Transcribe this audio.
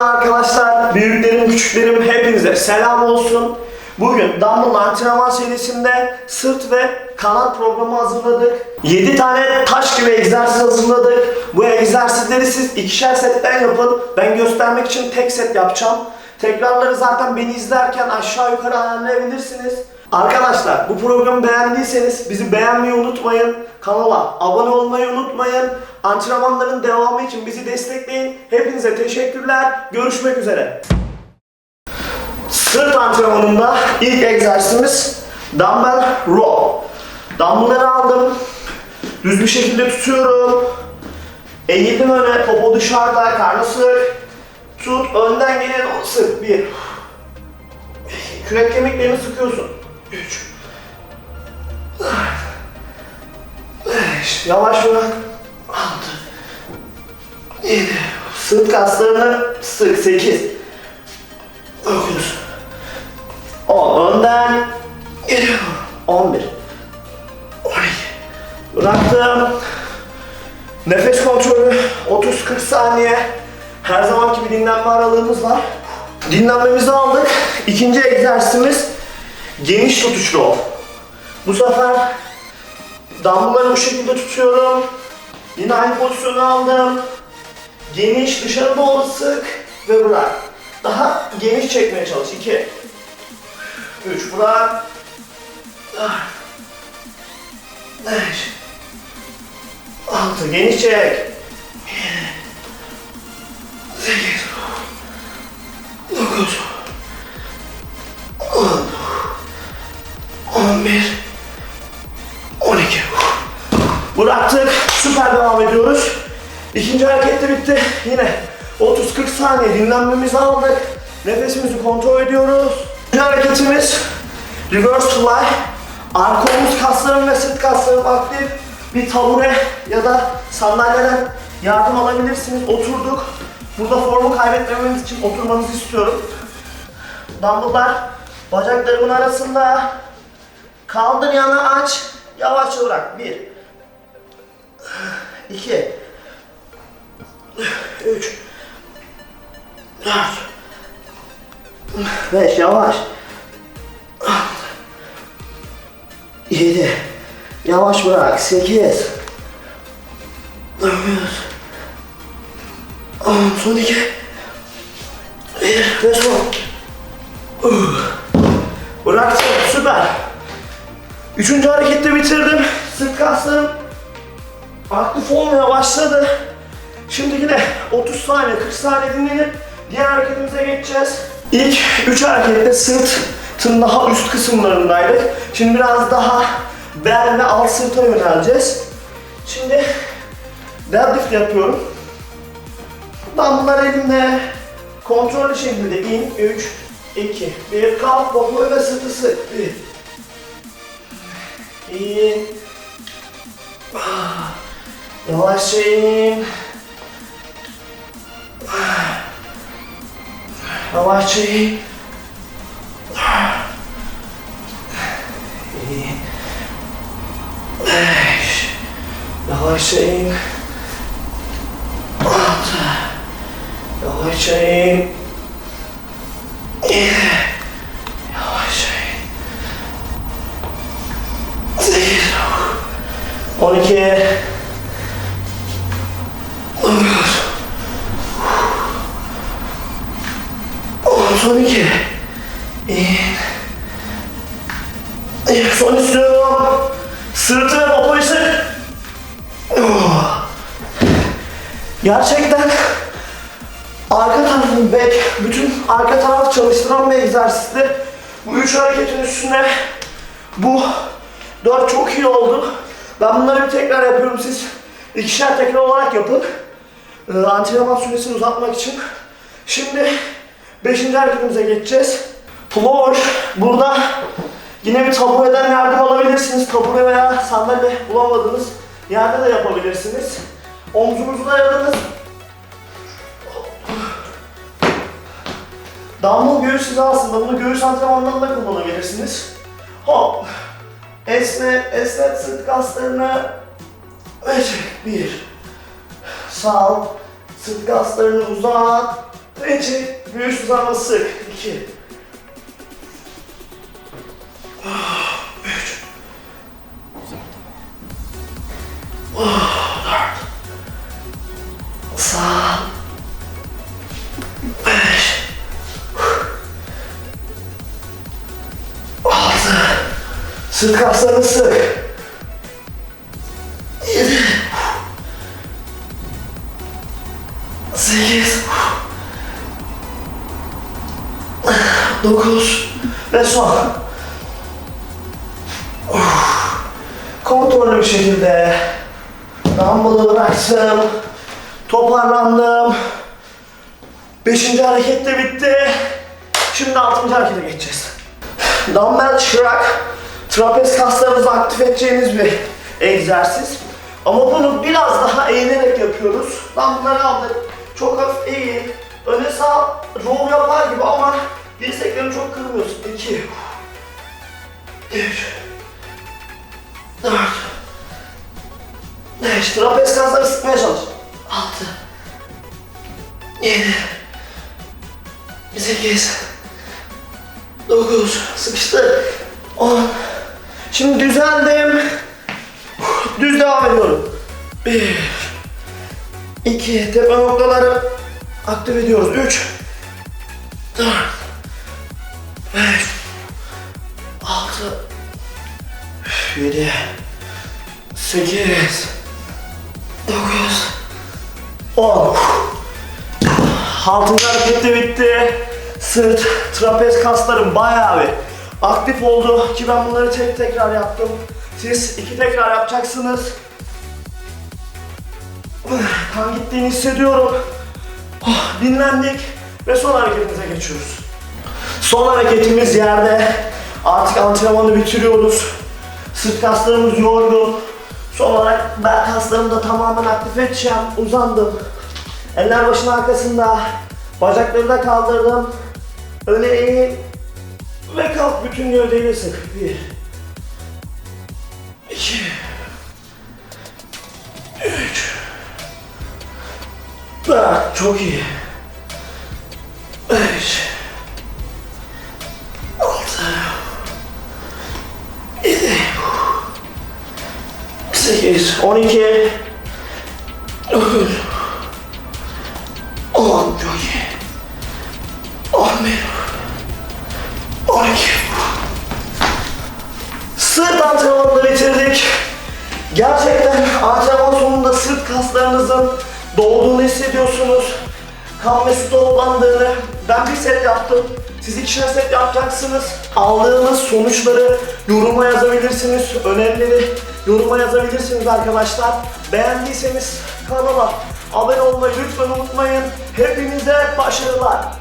Arkadaşlar, büyüklerim, küçüklerim hepinize selam olsun. Bugün Dumbbell antrenman serisinde sırt ve kanat programı hazırladık. 7 tane taş gibi egzersiz hazırladık. Bu egzersizleri siz ikişer setten yapın. Ben göstermek için tek set yapacağım. Tekrarları zaten beni izlerken aşağı yukarı ayarlayabilirsiniz. Arkadaşlar bu programı beğendiyseniz bizi beğenmeyi unutmayın. Kanala abone olmayı unutmayın. Antrenmanların devamı için bizi destekleyin. Hepinize teşekkürler. Görüşmek üzere. Sırt antrenmanında ilk egzersizimiz dumbbell row. Dumbbellları aldım. Düz bir şekilde tutuyorum. Eğildim öne, popo dışarıda, karnı sık. Tut, önden gelen sık. Bir. Kürek kemiklerini sıkıyorsun. Üç. Beş. Yavaş bırak. Altı. Yedi. Sırt kaslarını sık. Sekiz. Dokuz. On. Önden. Geliyor. On bir. On iki. Bıraktım. Nefes kontrolü 30-40 saniye. Her zamanki bir dinlenme aralığımız var. Dinlenmemizi aldık. İkinci egzersizimiz geniş tutuş row. Bu sefer dumbbellları bu şekilde tutuyorum. Yine aynı pozisyonu aldım. Geniş dışarı doğru sık ve bırak. Daha geniş çekmeye çalış. 2 3 bırak. 5 6 geniş çek. Bıraktık. Süper devam ediyoruz. İkinci hareket de bitti. Yine 30-40 saniye dinlenmemizi aldık. Nefesimizi kontrol ediyoruz. Üçüncü hareketimiz reverse fly. Arka omuz kaslarım ve sırt kaslarım aktif. Bir tabure ya da sandalyeden yardım alabilirsiniz. Oturduk. Burada formu kaybetmemeniz için oturmanızı istiyorum. Dumbbell'lar bacaklarımın arasında. Kaldır yana aç. Yavaşça bırak. Bir. İki, Üç. Dört. Beş. Yavaş. Altı, Yedi. Yavaş bırak. Sekiz. Dokuz. On. Son iki. Bir. Ve son. Bıraktım. Süper. Üçüncü harekette bitirdim. Sırt kaslarım aktif olmaya başladı. Şimdi yine 30 saniye, 40 saniye dinlenip diğer hareketimize geçeceğiz. İlk 3 harekette sırtın daha üst kısımlarındaydık. Şimdi biraz daha bel ve alt sırta yöneleceğiz. Şimdi deadlift yapıyorum. Dumbbell'lar elimde. Kontrollü şekilde in. 3, 2, 1. Kalk popoyu ve sırtı sık. 1, İn. Ah. Dolaşayım. Dolaşayım. Dolaşayım. Dolaşayım. Dolaşayım. 12 32 in. Son istiyorum. Sırtım opozisyon. Gerçekten arka tarafın back, bütün arka taraf çalıştıran bir egzersizdi. Bu üç hareketin üstüne bu dört çok iyi oldu. Ben bunları bir tekrar yapıyorum siz ikişer tekrar olarak yapın. Ee, antrenman süresini uzatmak için. Şimdi beşinci hareketimize geçeceğiz. Floor. Burada yine bir tabureden yardım alabilirsiniz. Tabure veya sandalye bulamadığınız yerde de yapabilirsiniz. Omzunuzu dayadınız. Dumbbell göğüs hizasında bunu göğüs antrenmanlarında kullanabilirsiniz. Hop. Esne, esnet sırt kaslarını ve çek. Bir. Sal. Sırt kaslarını uzat. En çek. Üst uzanma sık. İki. Üç. Dört. Sağ. Beş. Altı. Sık kaslarını sık. Sekiz. Dokuz. Ve son. Kontrollü bir şekilde dumbbell'ı bıraktım. Toparlandım. Beşinci hareket de bitti. Şimdi altıncı harekete geçeceğiz. Dumbbell çırak, trapez kaslarınızı aktif edeceğiniz bir egzersiz. Ama bunu biraz daha eğilerek yapıyoruz. Dumbbell'ları aldık. Çok hafif eğil. Öne sağ row yapar gibi ama dirseklerini çok kırmıyorsun. 2 3 4 5 Trapez kasları sıkmaya çalış. 6 7 8 9 Sıkıştı. 10 Şimdi düzeldim. Düz devam ediyorum. 1 2 Tepe noktaları aktif ediyoruz. 3 4 5 6 7 8 9 10 Altıncı hareket de bitti. Sırt, trapez kaslarım bayağı bir aktif oldu ki ben bunları tek tekrar yaptım. Siz iki tekrar yapacaksınız. Kan gittiğini hissediyorum. Oh, dinlendik ve son hareketimize geçiyoruz. Son hareketimiz yerde. Artık antrenmanı bitiriyoruz. Sırt kaslarımız yorgun. Son olarak bel kaslarımı da tamamen aktif edeceğim. Uzandım. Eller başın arkasında. Bacakları da kaldırdım. Öne eğil. Ve kalk bütün gövdeyle sık. Bir. İki. Üç. Dört. Çok iyi. 12 11 11 12 Sırt antrenmanını bitirdik. Gerçekten antrenman sonunda sırt kaslarınızın dolduğunu hissediyorsunuz. Kan ve su toplandığını. Ben bir set yaptım. Siz ikişer set yapacaksınız. Aldığınız sonuçları yoruma yazabilirsiniz. Önemli yoruma yazabilirsiniz arkadaşlar. Beğendiyseniz kanala abone olmayı lütfen unutmayın. Hepinize başarılar.